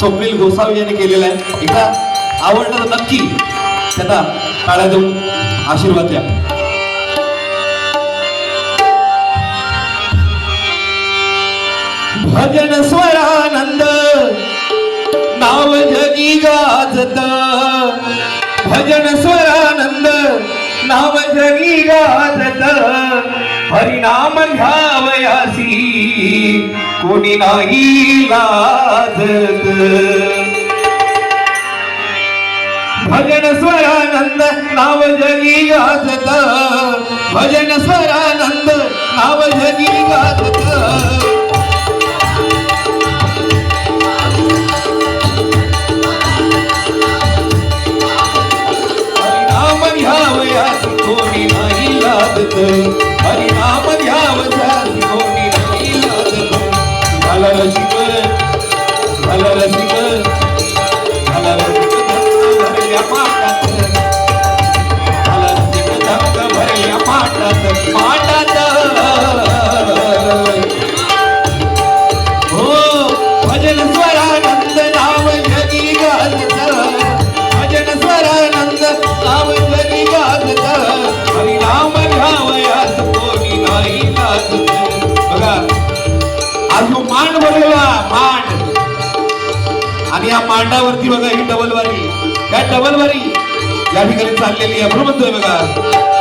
स्वप्नील गोसावी यांनी केलेला आहे. एकदा आवडलं तर नक्की त्यांना टाळ्या देऊन आशीर्वाद द्या. भजन स्वरानंद नाव जगी गाजत. भजन स्वरानंद नाव जगी गाजत. हरिनाम घ्यावयासी कोणी नाही लाजत। भजन स्वरानंद नाव जगी गाजत। भजन स्वरानंद नाव जगी गाजत। Thank you. आणि बघा ही डबलवारी. या डबलवारी? या ठिकाणी चाललेली आहे बघा.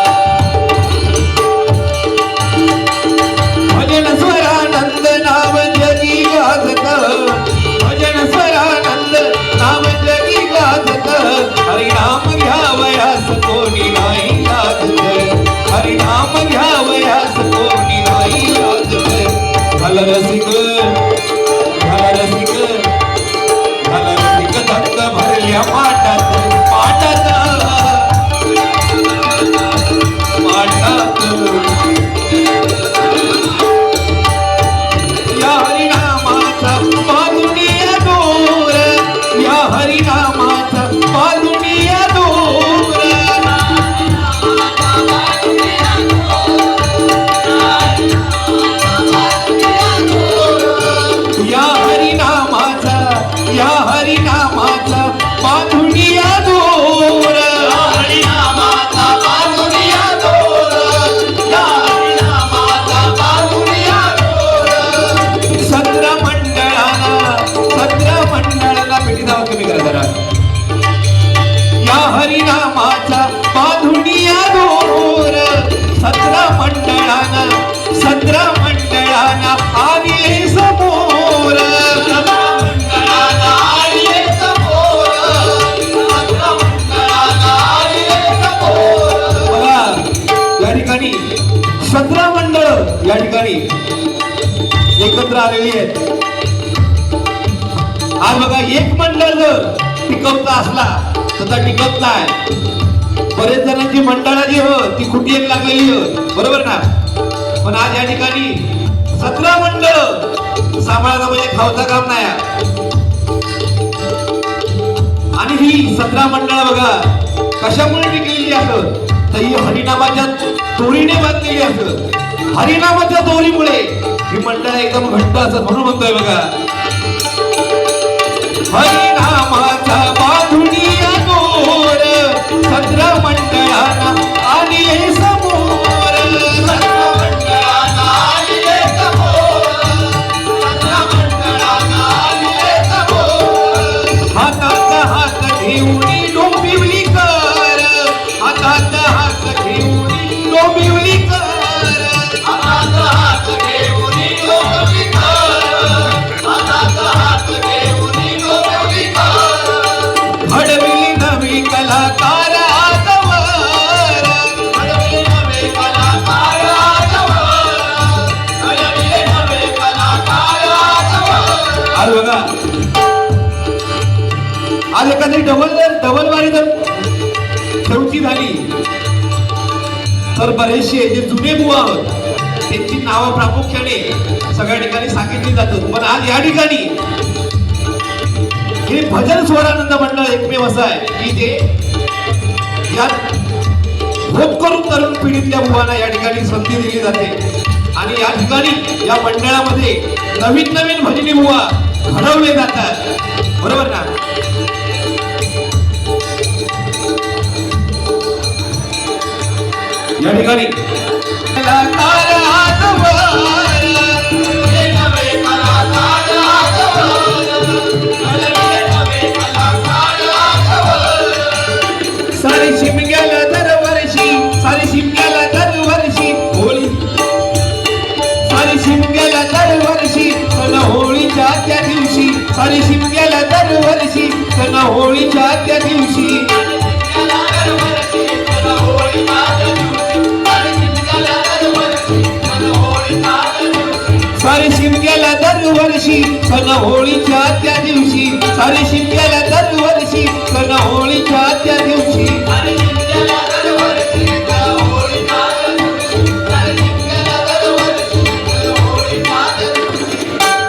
सतरा मंडळ या ठिकाणी एकत्र आलेली आहेत. आज बघा एक मंडळ जर टिकवता असला तर टिकत नाही. बरेच जणांची मंडळा जी हो ती खुटी एक लागलेली हो. बरोबर ना? पण आज या ठिकाणी सतरा मंडळ सांभाळायला म्हणजे खावचा काम नाही आणि ही सतरा मंडळ बघा कशामुळे टिकलेली असं तर ही हरिनामाच्या दोरीने बांधलेली असं. हरिनामाच्या दोरीमुळे ही मंडळ एकदम घट्ट असत म्हणून म्हणतोय बघा. हरी आज डबल जर डबल वारी जर ठेवची झाली तर बरेचसे जे जुने बुवा आहोत त्यांची नावं प्रामुख्याने सगळ्या ठिकाणी सांगितली जातात. पण आज या ठिकाणी हे भजन स्वरानंद मंडळ एकमेव असं आहे की ते यात होप करून तरुण पिढीतल्या मुलांना या ठिकाणी संधी दिली जाते. आणि या ठिकाणी या मंडळामध्ये नवीन नवीन भजनी बुवा घडवले जातात. बरोबर ना? कलाकार आजवर. सारी शिमग्याला दरवर्षी सारी शिमग्याला दरवर्षी होळी. सारी शिमग्याला दरवर्षी सण होळीच्या त्या दिवशी. सारी शिमग्याला दरवर्षी सण होळीच्या त्या दिवशी. दरवर्षी सण होळीच्या त्या दिवशी. सारी शिमग्याला दरवर्षी सण होळीच्या त्या दिवशी.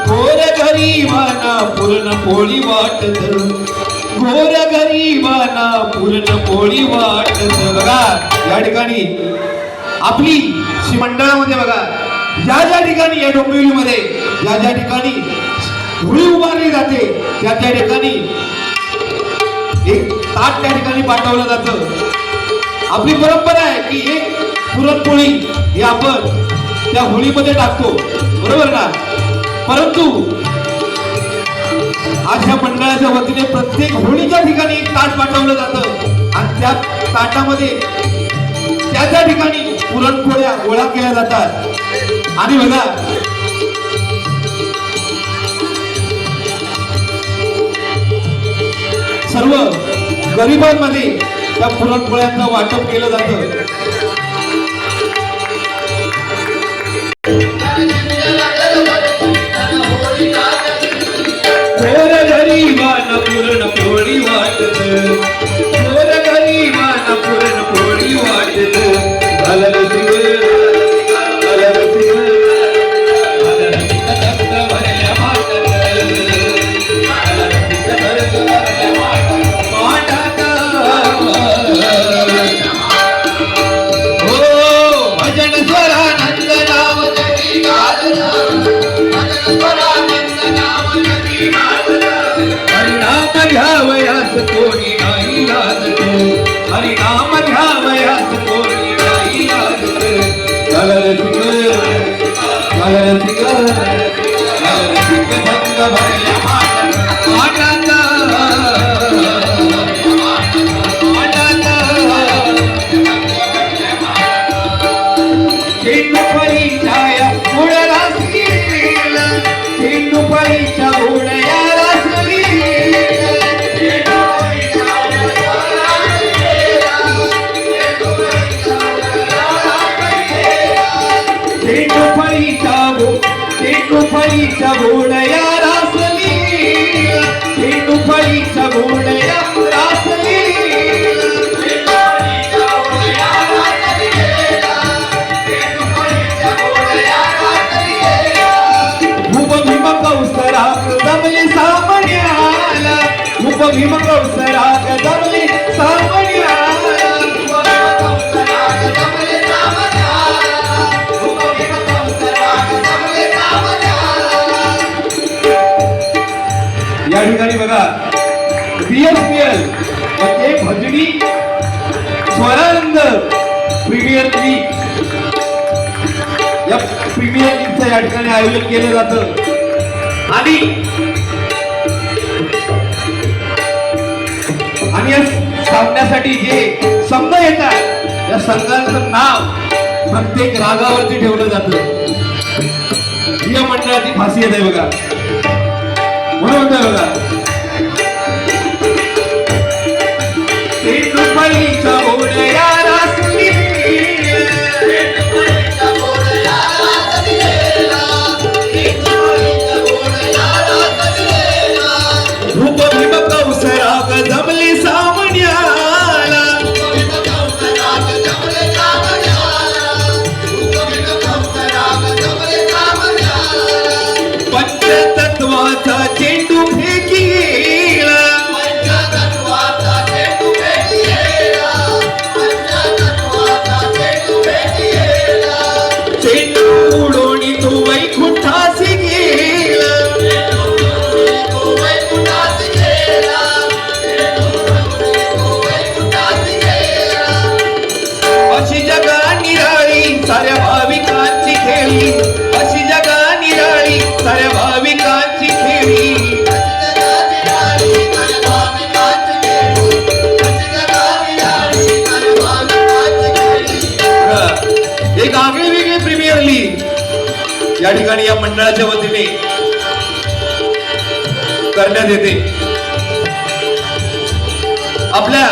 गोर गरीबाना पूर्ण पोळी वाटत. गोर गरीबाना पूर्ण पोळी वाटत. बघा या ठिकाणी आपली श्री मंडळामध्ये बघा ज्या ज्या ठिकाणी या डोंबिवलीमध्ये ज्या ज्या ठिकाणी होळी उभारली जाते त्या त्या ठिकाणी एक ताट त्या ठिकाणी पाठवलं जातं. आपली परंपरा आहे की एक पुरणपोळी हे आपण त्या होळीमध्ये टाकतो. बरोबर ना? परंतु आज मंडळाच्या वतीने प्रत्येक होळीच्या ठिकाणी एक ताट पाठवलं जातं. आणि त्या ताटामध्ये त्या त्या ठिकाणी पुरणपोळ्या गोळा केल्या जातात. आणि बघा सर्व गरिबांमध्ये त्या पुरणपोळ्यांचं वाटप केलं जातं. সেই কথা या ठिकाणी बघा बीएसपीएल म्हणजे भजनी स्वरानंद प्रीमियर लीग या प्रीमियर लीगचं या ठिकाणी आयोजन केलं जातं. आणि आणि या सामन्यासाठी जे संघ येतात या संघाचं नाव प्रत्येक रागावरती ठेवलं जातं. या मंडळाची फाशी येत आहे बघा. म्हणून म्हणतोय बघा. रुपयीच्या करण्यात येते आपल्या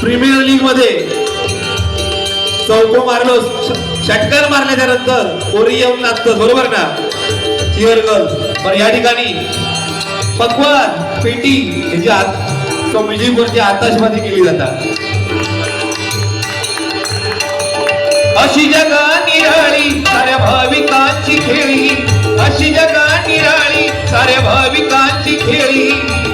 प्रीमियर लीगमध्ये चौको मारलो षटकार मारल्याच्या नंतर कोरी येऊन नाचतं बरोबर ना? चिअर गर्ल पण या ठिकाणी पकवान पेटी ह्याची आत म्युझिकवरची आताशबाजी केली जातात. अशी जगा निराळी भाविकांची खेळी. अशी जगा निराळी सारे भाविकांची खेळी.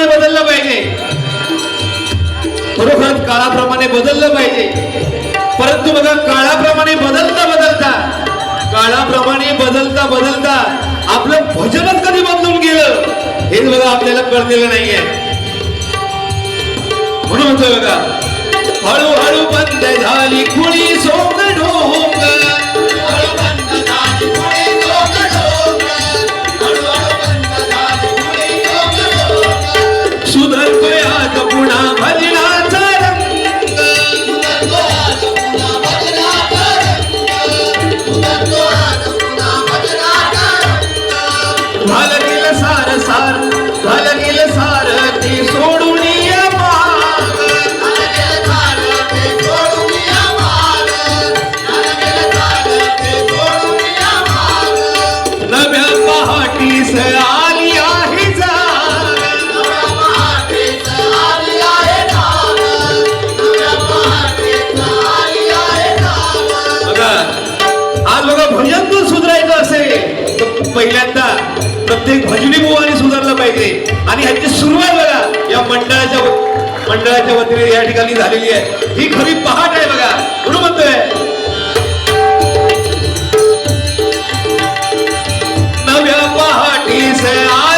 काळाप्रमाणे बदललं पाहिजे. खरोखर काळाप्रमाणे बदललं पाहिजे. परंतु बघा काळाप्रमाणे बदलता बदलता काळाप्रमाणे बदलता बदलता आपलं भजनच कधी बदलून गेलं हे बघा आपल्याला कळलेलं नाहीये. म्हणून म्हणतोय बघा हळूहळू बंद झाली कुणी सोंग ढोंग. भजन जर सुधारायचं असेल? तर पहिल्यांदा प्रत्येक भजनी बुवाने सुधारलं पाहिजे. आणि ह्याची सुरुवात बघा या मंडळाच्या मंडळाच्या वतीने या ठिकाणी झालेली आहे. ही खरी पहाट आहे बघा. म्हणून म्हणतोय? नव्या से आ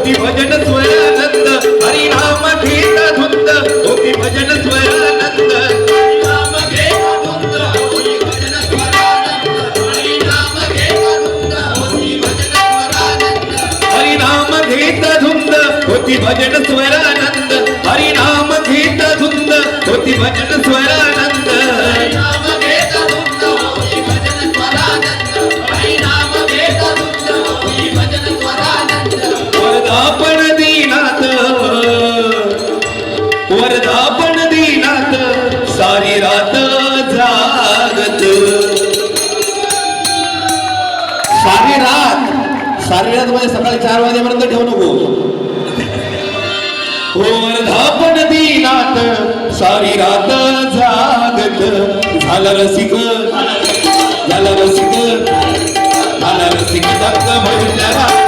भजन स्वयं जाहिरात मध्ये सकाळी चार वाजेपर्यंत ठेवू नको. वर्धापन दिनात सारी रात जागत झालं रसिक झालं रसिक झालं रसिक धक्का भरल्या